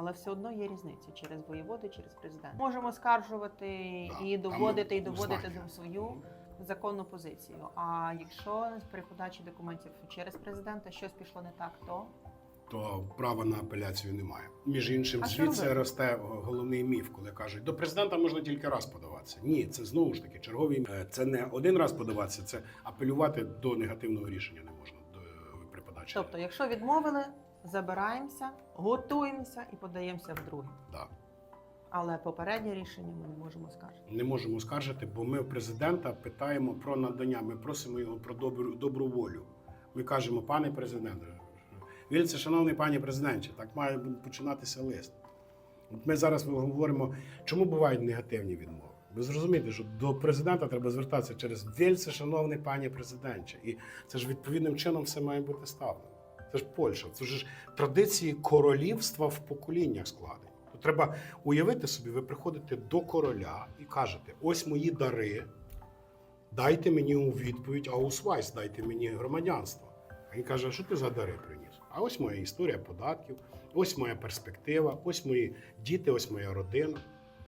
але все одно є різниця через воєводи, через президента. Можемо скаржувати Да, і доводити, і доводити знаки. свою законну позицію. А якщо при подачі документів через президента щось пішло не так, то то права на апеляцію немає. Між іншим, А звідси росте головний міф, коли кажуть, до президента можна тільки раз подаватися. Ні, це знову ж таки черговий. е, Це не один раз подаватися, це апелювати до негативного рішення не можна до при подачі. тобто, якщо відмовили, забираємося, готуємося і подаємося вдруге. да. Але попереднє рішення ми не можемо скаржити. не можемо скаржити, бо ми в президента питаємо про надання. Ми просимо його про добру добру волю. Ми кажемо, пане президенте, вільце, шановний пане президенте, так має починатися лист. От ми зараз говоримо, чому бувають негативні відмови. Ви зрозумієте, що до президента треба звертатися через вільце, шановний пане президенте. І це ж відповідним чином все має бути ставлено. Це ж Польща, це ж традиції королівства в поколіннях складені. То треба уявити собі, ви приходите до короля і кажете: ось мої дари, дайте мені у відповідь аусвайс, дайте мені громадянство. А він каже: що ти за дари приніс? А ось моя історія податків, ось моя перспектива, ось мої діти, ось моя родина.